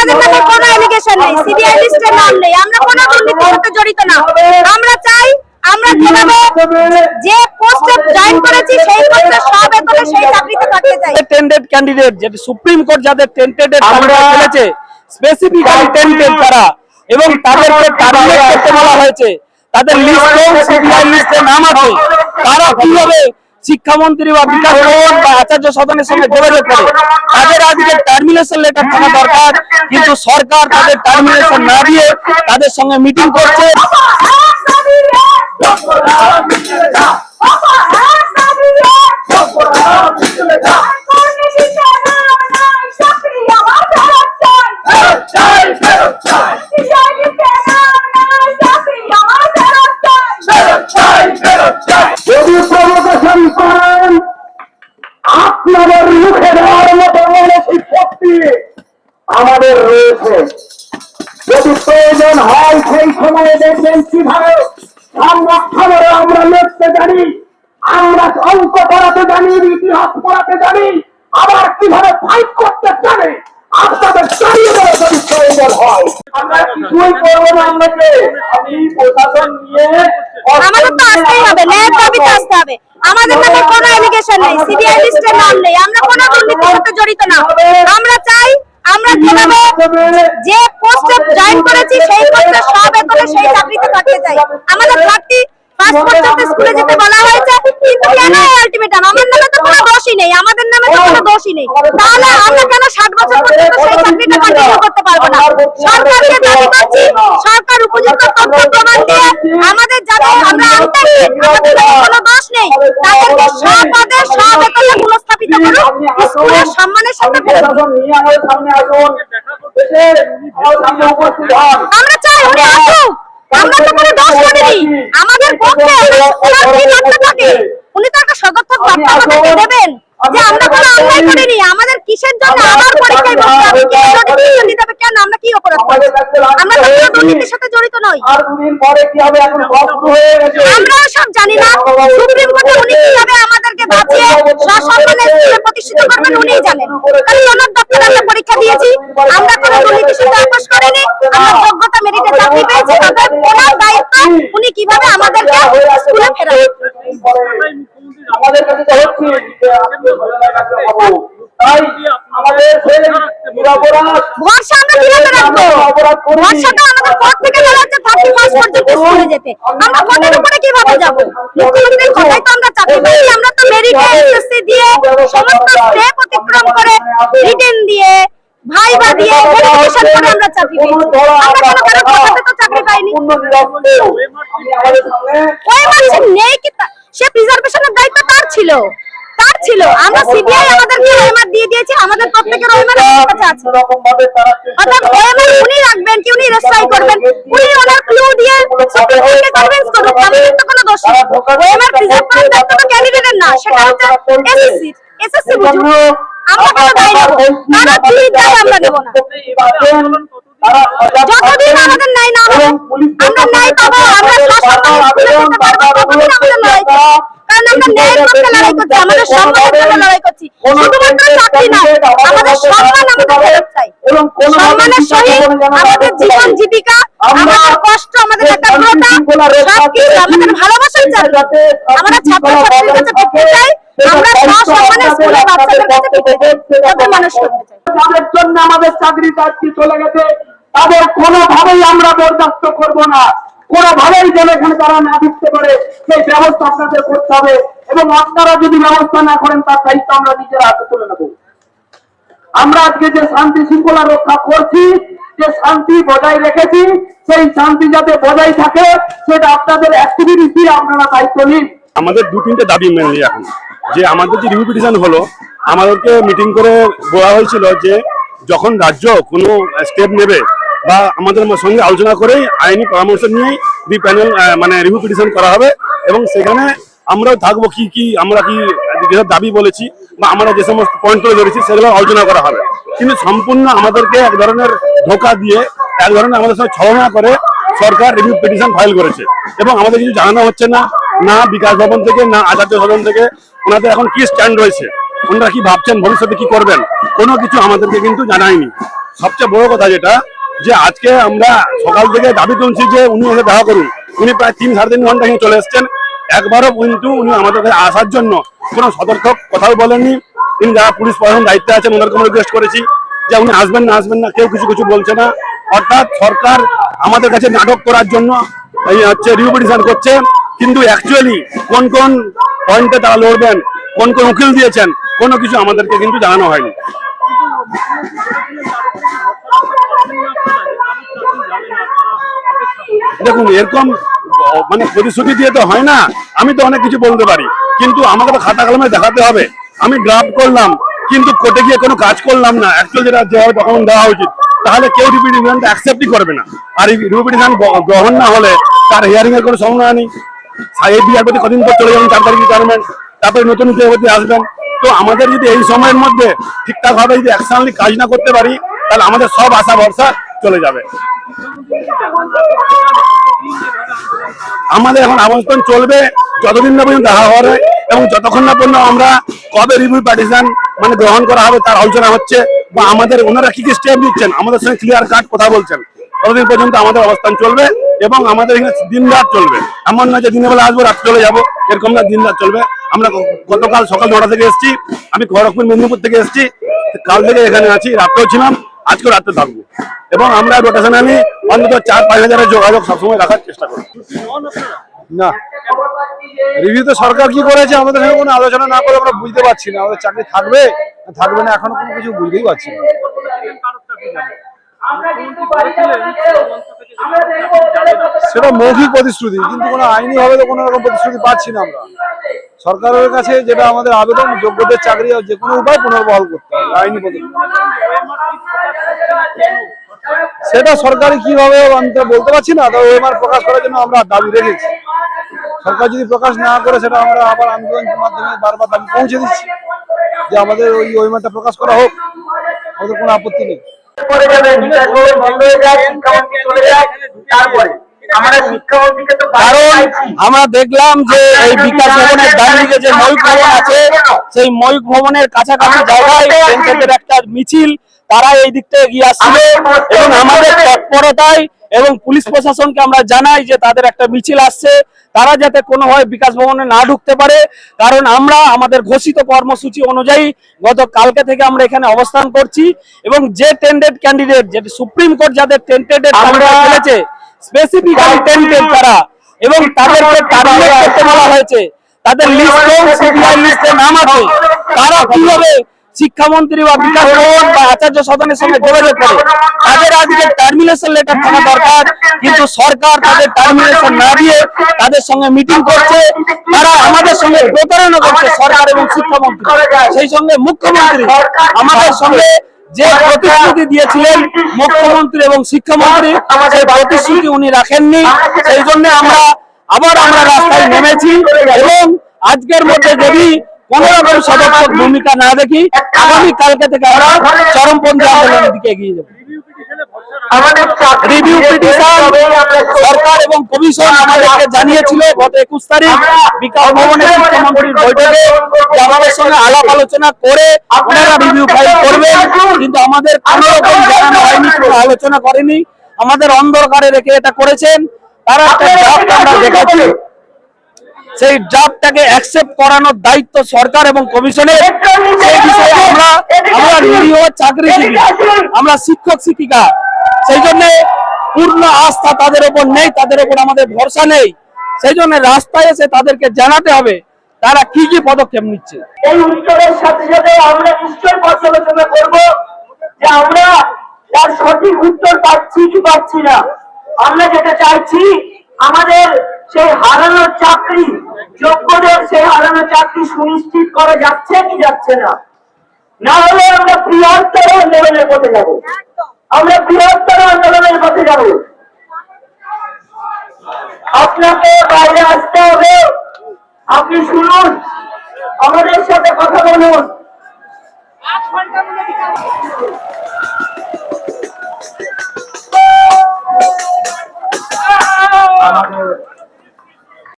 আমাদের নামে কোনো এলিগেশন নেই সিবিআই লিস্টে নাম নেই। আমরা কোনো দুর্নীতির সাথে জড়িত না। আমরা চাই আমরা যেভাবে যে পোস্টে জয়েন করেছি সেই পোস্টে সব বেতনে সেই চাকরিতে থাকতে চাই। টেন্টেড ক্যান্ডিডেট যেটা সুপ্রিম কোর্ট যাদের টেন্টেড ফেলেছে স্পেসিফিক্যালি টেন্টেড তারা এবং তাদেরকে টার্গেট করতে বলা হয়েছে তাদের লিস্টে সিবিআই লিস্টে নাম আছে তারা কীভাবে শিক্ষামন্ত্রী বা বিকাশ বা আচার্য সদনের সঙ্গে যোগাযোগ করে। তাদের আজকে টার্মিনেশন লেটার থাকা দরকার, কিন্তু সরকার তাদের টার্মিনেশন না দিয়ে তাদের সঙ্গে মিটিং করছে। আমাদের রয়েছে। যদি প্রয়োজন হয় সেই সময়ে দেখবেন কীভাবে সংরক্ষণের আমরা লড়তে জানি, আমরা অঙ্ক পড়াতে জানি, ইতিহাস পড়াতে জানি, আবার কীভাবে ফাইট করতে জানি, আপনাদের চালিয়ে দেওয়া যদি প্রয়োজন হয়। আমরা কিছুই করব না আপনাকে। আপনি প্রশাসন নিয়ে আমাদের আমরা আমরা চাই আমরা যেভাবে যে পোস্টে জয়েন করেছি, সেই পোস্টে সব বেতনে সেই চাকরিতে থাকতে চাই আমাদের থার্টি পাঁচ পর্যন্ত স্কুলে যেতে বলা হয়েছে, কিন্তু কেন আলটিমেটাম আমার নামে তো কোনো দোষই নেই, আমাদের নামে তো কোনো দোষই নেই। তাহলে আমরা কেন ষাট বছর পর্যন্ত সেই চাকরিটা কন্টিনিউ করতে পারব না? সরকারকে দাবি করছি, সরকার উপযুক্ত তথ্য প্রমাণ দিয়ে আমাদের যাদের আমরা আনতে আমাদের কোনো দোষ নেই, তাদেরকে সব পদে সব বেতনে স্কুলের সম্মানের সাথে আমরা চাই উনি আসুক আমরা তো কোনো দোষ করিনি। আমাদের পক্ষে ওনার কি থাকে উনি তো একটা সদর্থক বার্তা দেবেন। যে আমরা কোনো অন্যায় করিনি আমাদের কিসের জন্য আবার পরীক্ষায় বসতে হবে কি নোটিফিকেশন দিতে হবে কেন আমরা কি অপরাধ করেছি আমরা তো কোনো দুর্নীতির সাথে জড়িত নই আর দুদিন পরে কি হবে এখন সব হয়ে গেছে আমরা সব জানি না সুপ্রিম কোর্টে উনি কীভাবে আমাদেরকে বাঁচিয়ে সসম্মানে স্কুলে প্রতিষ্ঠিত করবেন উনিই জানেন কারণ ওনার দপ্তরে আমরা পরীক্ষা দিয়েছি আমরা কোনো দুর্নীতির সাথে আপোষ করিনি আমরা যোগ্যতা মেরিটে চাকরি পেয়েছি তবে ওনার দায়িত্ব উনি কীভাবে আমাদেরকে স্কুলে ফেরাবেন আমাদের কাছে হব। তাই আমাদের সেই নিরপরাধ ভরসা আমরা কীভাবে রাখব ভরসাটা আমাদের কোর্ট থেকে বলা হচ্ছে থার্টি ফার্স্ট পর্যন্ত স্কুলে যেতে। আমরা কোর্টের উপরে কীভাবে যাব? মুখ্যমন্ত্রীর কথাই তো আমরা চাকরি পাইনি আমরা তো মেরিটে এসএসসি দিয়ে সমস্ত স্টেপ অতিক্রম করে রিটেন দিয়ে ভাইবা দিয়ে ভেরিফিকেশন করে আমরা চাকরি পেয়েছি আমরা কোনো কারও কথাতে তো চাকরি পাইনি। ওই মানসিক নেই কি সে প্রিজার্ভেশনের দায়িত্ব তার ছিল। তার ছিল। আমরা সিবিআই আমাদেরকে ওএমআর দিয়ে দিয়েছি আমাদের প্রত্যেকের ওএমআর কাছে আছে। অর্থাৎ ওএমআর উনি রাখবেন কি উনি রেসপাই করবেন? উনি ওনার ক্লু দিয়ে সুপ্রিম কোর্টকে কনভিন্স করুন আমাদের তো কোনো দোষ নেই। ওএমআর প্রিজার্ভ করার দায়িত্ব তো ক্যান্ডিডেটের না সেটা হচ্ছে এসএসসি এসএসসি বুঝুন। আমরা কোনো দায় নেব কি দায় আমরা নেব না। যতদিন আমাদের ন্যায় না হবে আমরা ন্যায় পাবো আমরা যেতে পারব ততদিন আমাদের লড়াই করব কারণ আমরা ন্যায়ের পক্ষে লড়াই করছি আমাদের সম্মানের জন্য লড়াই করছি। শুধুমাত্র চাকরি না আমাদের সম্মান আমাদের ফেরত চাই। সম্মানের সহিত আমাদের জীবন জীবিকা আমাদের কষ্ট আমাদের একাগ্রতা সবকিছু আমাদের ভালোবাসার চাকরি আমরা ছাত্র ছাত্রীর কাছে চাই আমরা সসম্মানে স্কুলে বাচ্চাদের কাছে ফিরতে চাই তাদের মানুষ করতে চাই যাদের জন্য আমাদের চাকরি চাকরি চলে গেছে। তাদের কোনোভাবেই আমরা বরদাস্ত করব না। কোনোভাবেই যেন এখানে তারা না ঢুকতে পারে সেই ব্যবস্থা আপনাদের করতে হবে। এবং আপনারা যদি ব্যবস্থা না করেন তার দায়িত্ব আমরা নিজেরা হাতে তুলে নেব। আমরা আজকে যে শান্তি শৃঙ্খলা রক্ষা করছি যে শান্তি বজায় রেখেছি সেই শান্তি যাতে বজায় থাকে সেটা আপনাদের অ্যাক্টিভিটি দিয়ে আপনারা দায়িত্ব নিন। আমাদের দু তিনটে দাবি মেনলি এখন। যে আমাদের যে রিভিউ পিটিশন হলো, আমাদেরকে মিটিং করে বলা হয়েছিল যে যখন রাজ্য কোনো স্টেপ নেবে বা আমাদের সঙ্গে আলোচনা করেই আইনি পরামর্শ নিয়েই দি প্যানেল মানে রিভিউ পিটিশন করা হবে এবং সেখানে আমরাও থাকব কি কি, আমরা কি যেসব দাবি বলেছি বা আমরা যে সমস্ত পয়েন্ট তুলে ধরেছি সেগুলো আলোচনা করা হবে। কিন্তু সম্পূর্ণ আমাদেরকে এক ধরনের ধোকা দিয়ে, এক ধরনের আমাদের সঙ্গে ছলনা করে সরকার রিভিউ পিটিশন ফাইল করেছে। এবং আমাদের কিছু জানানো হচ্ছে না না বিকাশ ভবন থেকে, না আচার্য সদন থেকে ওনাদের এখন কি স্ট্যান্ড রয়েছে? ওনারা কি ভাবছেন ভবিষ্যতে কি করবেন? কোনো কিছু আমাদেরকে কিন্তু জানায়নি। সবচেয়ে বড় কথা যেটা, যে আজকে আমরা সকাল থেকে দাবি তুলছি যে উনি এসে দেখা করুন। উনি প্রায় তিন সাড়ে তিন ঘণ্টা চলে এসেছেন। একবারও কিন্তু উনি আমাদের কাছে আসার জন্য কোনো সতর্ক কথাও বলেননি। তিনি যারা পুলিশ প্রশাসন দায়িত্বে আছেন, ওনাদেরকে আমরা রিকোয়েস্ট করেছি যে উনি আসবেন, না আসবেন না, কেউ কিছু কিছু বলছে না। অর্থাৎ সরকার আমাদের কাছে নাটক করার জন্য, এই হচ্ছে রিভিউ পিটিশন করছে। কিন্তু অ্যাকচুয়ালি কোন কোন পয়েন্টে তারা লড়বেন, কোন কোন উকিল দিয়েছেন, কোনো কিছু আমাদেরকে কিন্তু জানানো হয়নি। দেখুন, এরকম মানে প্রতিশ্রুতি দিয়ে তো হয় না, আমি তো অনেক কিছু বলতে পারি, কিন্তু আমাকে তো খাতা কলমে দেখাতে হবে। আমি ড্রাফট করলাম, কিন্তু কোর্টে গিয়ে কোনো কাজ করলাম না অ্যাকচুয়ালি যেটা যেভাবে ডকুমেন্ট দেওয়া উচিত, তাহলে কেউ রিপিটিশনটা অ্যাকসেপ্টই করবে না। আর রিপিটিশন গ্রহণ না হলে তার হিয়ারিং এর কোনো সম্ভাবনা নেই। এই বিচারপতি কদিন পর চলে যাবেন, চার তারিখ রিটায়ারমেন্ট তারপরে নতুন বিচারপতি আসবেন। তো আমাদের যদি এই সময়ের মধ্যে ঠিকঠাক ভাবে যদি অ্যাকশনলি কাজ না করতে পারি, তাহলে আমাদের সব আশা, ভরসা চলে যাবে। আমাদের এখন অবস্থান চলবে, যতদিন না পর্যন্ত দেখা হবে এবং যতক্ষণ না পর্যন্ত আমরা কবে রিভিউ পার্টিশন মানে গ্রহণ করা হবে তার আলোচনা হচ্ছে বা আমাদের ওনারা কি কি স্টেপ নিচ্ছেন, আমাদের সঙ্গে ক্লিয়ার কাট কথা বলছেন, ততদিন পর্যন্ত আমাদের অবস্থান চলবে। এবং আমাদের এখানে দিন রাত চলবে। এমন না যে দিনের বেলা আসব রাত চলে যাব। এরকম না, দিন রাত চলবে। আমরা গতকাল সকাল নটা থেকে এসেছি। আমি খড়গপুর, মেদিনীপুর থেকে এসেছি। কাল থেকে এখানে আছি, রাত্রেও ছিলাম আজকে রাত্রে থাকব। এবং আমরা রোটেশনালি অন্তত চার, পাঁচ হাজারের যোগাযোগ সবসময় রাখার চেষ্টা করি না। রিভিউ তো সরকার কি করেছে আমাদের সঙ্গে কোনো আলোচনা না করে আমরা বুঝতে পারছি না। আমাদের চাকরি থাকবে থাকবে না, এখনও কোনো কিছু বুঝতেই পারছি না। সেটা মৌখিক প্রতিশ্রুতি, কিন্তু কোনো আইনি ভাবে তো কোনো রকম প্রতিশ্রুতি পাচ্ছি না আমরা। সরকারের কাছে যেটা আমাদের আবেদন, যোগ্যদের চাকরি যে কোনো উপায় পুনর্বহাল করতে হবে, আইনি পদ্ধতি সেটা সরকারি কীভাবে আমি তো বলতে পারছি না, তবে ওএমআর প্রকাশ করার জন্য আমরা দাবি রেখেছি। সরকার যদি প্রকাশ না করে, সেটা আমরা আবার আন্দোলনের মাধ্যমে বারবার দাবি পৌঁছে দিচ্ছি যে আমাদের ওই ওইমানটা প্রকাশ করা হোক আমাদের কোনো আপত্তি নেই। যাবে বিকাশ ভবন বন্ধ হয়ে যায় শিক্ষামন্ত্রী চলে যায় তারপরে আমরা দেখলাম যে এই বিকাশ ভবনের ডান দিকে যে ময়ূক ভবন আছে সেই ময়ূক ভবনের কাছাকাছি জায়গায় একটা মিছিল তারা এই দিক থেকে এগিয়ে আসছিল এবং আমাদের তৎপরতায় এবং পুলিশ প্রশাসনকে আমরা জানাই যে তাদের একটা মিছিল আসছে। তারা যাতে কোনোভাবে বিকাশ ভবনে না ঢুকতে পারে কারণ আমরা আমাদের ঘোষিত কর্মসূচি অনুযায়ী গত কালকে থেকে আমরা এখানে অবস্থান করছি এবং যে টেন্ডেড ক্যান্ডিডেট যে সুপ্রিম কোর্ট যাদের টেন্টেড আমরা- ফেলেছে স্পেসিফিক্যালি টেন্টেড তারা এবং তাদেরকে টার্মিনেট করতে বলা হয়েছে। তাদের সিবিআই লিস্টে নাম আছে তারা কীভাবে শিক্ষামন্ত্রী বা বিকাশ বা আচার্য সদনের সঙ্গে যোগাযোগ করে। তাদের আজকে টার্মিনেশন লেটার থাকা দরকার, কিন্তু সরকার তাদের টার্মিনেশন না দিয়ে তাদের সঙ্গে মিটিং করছে। তারা আমাদের সঙ্গে প্রতারণা করছে সরকার এবং শিক্ষামন্ত্রী। সেই সঙ্গে মুখ্যমন্ত্রী আমাদের সঙ্গে যে প্রতিশ্রুতি দিয়েছিলেন, মুখ্যমন্ত্রী এবং শিক্ষামন্ত্রী, সেই প্রতিশ্রুতি উনি রাখেননি। সেই জন্য আমরা আবার আমরা রাস্তায় নেমেছি এবং আজকের মধ্যে যদি কোন রকম সদর্থক ভূমিকা না দেখি আগামী কালকে থেকে আমরা চরমপন্থী আন্দোলনের দিকে এগিয়ে যাব। রিভিউ পিটিশন সরকার এবং কমিশন আমাদেরকে জানিয়েছিল গত একুশ তারিখ বিকাশ ভবনে শিক্ষামন্ত্রীর বৈঠকে আমাদের সঙ্গে আলাপ আলোচনা করে ওনারা রিভিউ ফাইল করবেন। কিন্তু আমাদের কোনো রকম জানানো হয়নি কোনো আলোচনা করেনি। আমাদের অন্ধকারে রেখে এটা করেছেন। তারা একটা আমরা সেই ড্রাফটটাকে অ্যাকসেপ্ট করানোর দায়িত্ব সরকার এবং কমিশনের সেই বিষয়ে আমরা আমরা নিরীহ চাকরিজীবী, আমরা শিক্ষক, শিক্ষিকা। সেই জন্য পূর্ণ আস্থা তাদের উপর নেই, তাদের উপর আমাদের ভরসা নেই। সেই জন্য রাস্তায় এসে তাদেরকে জানাতে হবে, তারা কি কি পদক্ষেপ নিচ্ছে। এই উত্তরের সাথে সাথে আমরা নিশ্চয় পর্যালোচনা করব যে আমরা তার সঠিক উত্তর পাচ্ছি কি পাচ্ছি না। আমরা যেটা চাইছি, আমাদের সেই হারানো চাকরি, যোগ্যদের সেই হারানো চাকরি সুনিশ্চিত করা যাচ্ছে কি যাচ্ছে না? না হলে আমরা বৃহত্তর আন্দোলনের পথে যাব। আমরা বৃহত্তর আন্দোলনের পথে যাব। আপনাকে বাইরে আসতে হবে। আপনি শুনুন, আমাদের সাথে কথা বলুন। আমাদের